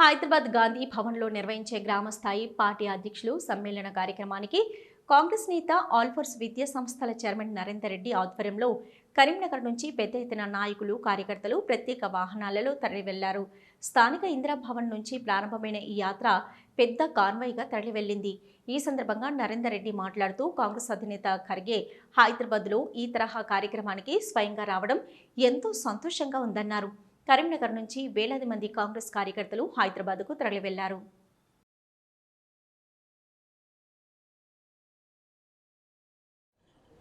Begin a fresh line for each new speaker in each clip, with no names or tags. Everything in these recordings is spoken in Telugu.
హైదరాబాద్ గాంధీ భవన్లో నిర్వహించే గ్రామస్థాయి పార్టీ అధ్యక్షులు సమ్మేళన కార్యక్రమానికి కాంగ్రెస్ నేత ఆల్ఫర్స్ విద్యా సంస్థల చైర్మన్ నరేందర్ రెడ్డి ఆధ్వర్యంలో కరీంనగర్ నుంచి పెద్ద ఎత్తున నాయకులు కార్యకర్తలు ప్రత్యేక వాహనాలలో తరలివెళ్ళారు. స్థానిక ఇందిరాభవన్ నుంచి ప్రారంభమైన ఈ యాత్ర పెద్ద కాన్వాయ్గా తరలివెళ్ళింది ఈ సందర్భంగా నరేందర్ రెడ్డి మాట్లాడుతూ కాంగ్రెస్ అధినేత ఖర్గే హైదరాబాద్లో ఈ తరహా కార్యక్రమానికి స్వయంగా రావడం ఎంతో సంతోషంగా ఉందన్నారు. కరీంనగర్ నుంచి వేలాది మంది కాంగ్రెస్ కార్యకర్తలు హైదరాబాద్కు తరలివెళ్ళారు.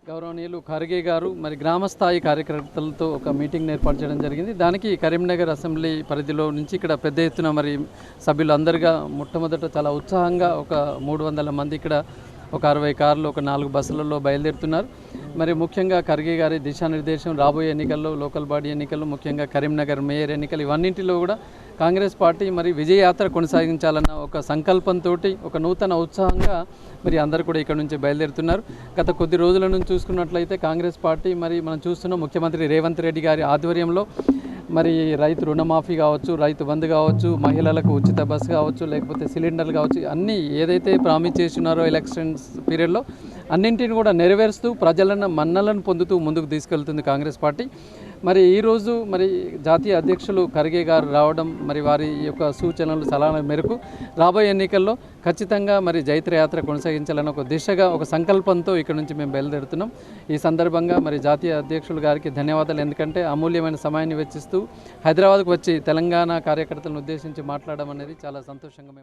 గౌరవనీయులు ఖర్గే గారు మరి గ్రామస్థాయి కార్యకర్తలతో ఒక మీటింగ్ ఏర్పాటు చేయడం జరిగింది. దానికి కరీంనగర్ అసెంబ్లీ పరిధిలో నుంచి ఇక్కడ పెద్ద ఎత్తున మరి సభ్యులు అందరిగా మొట్టమొదట చాలా ఉత్సాహంగా ఒక మూడు వందల మంది ఇక్కడ ఒక అరవై కార్లు ఒక నాలుగు బస్సులలో బయలుదేరుతున్నారు. మరి ముఖ్యంగా ఖర్గే గారి దిశానిర్దేశం రాబోయే ఎన్నికల్లో లోకల్ బాడీ ఎన్నికలు ముఖ్యంగా కరీంనగర్ మేయర్ ఎన్నికలు ఇవన్నింటిలో కూడా కాంగ్రెస్ పార్టీ మరి విజయయాత్ర కొనసాగించాలన్న ఒక సంకల్పంతో ఒక నూతన ఉత్సాహంగా మరి అందరు కూడా ఇక్కడ నుంచి బయలుదేరుతున్నారు. గత కొద్ది రోజుల నుంచి చూసుకున్నట్లయితే కాంగ్రెస్ పార్టీ మరి మనం చూస్తున్న ముఖ్యమంత్రి రేవంత్ రెడ్డి గారి ఆధ్వర్యంలో మరి రైతు రుణమాఫీ కావచ్చు రైతు బంధు కావచ్చు మహిళలకు ఉచిత బస్సు కావచ్చు లేకపోతే సిలిండర్లు కావచ్చు అన్నీ ఏదైతే ప్రామిస్ చేస్తున్నారో ఎలక్షన్స్ పీరియడ్లో అన్నింటిని కూడా నెరవేరుస్తూ ప్రజలను మన్నలను పొందుతూ ముందుకు తీసుకెళ్తుంది కాంగ్రెస్ పార్టీ. మరి ఈరోజు మరి జాతీయ అధ్యక్షులు ఖర్గే గారు రావడం మరి వారి యొక్క సూచనలు సలహాల మేరకు రాబోయే ఎన్నికల్లో ఖచ్చితంగా మరి జైత్రయాత్ర కొనసాగించాలని ఒక దిశగా ఒక సంకల్పంతో ఇక్కడ నుంచి మేము బయలుదేరుతున్నాం. ఈ సందర్భంగా మరి జాతీయ అధ్యక్షులు గారికి ధన్యవాదాలు. ఎందుకంటే అమూల్యమైన సమయాన్ని వెచ్చిస్తూ హైదరాబాద్కు వచ్చి తెలంగాణ కార్యకర్తలను ఉద్దేశించి మాట్లాడడం అనేది చాలా సంతోషంగా మేము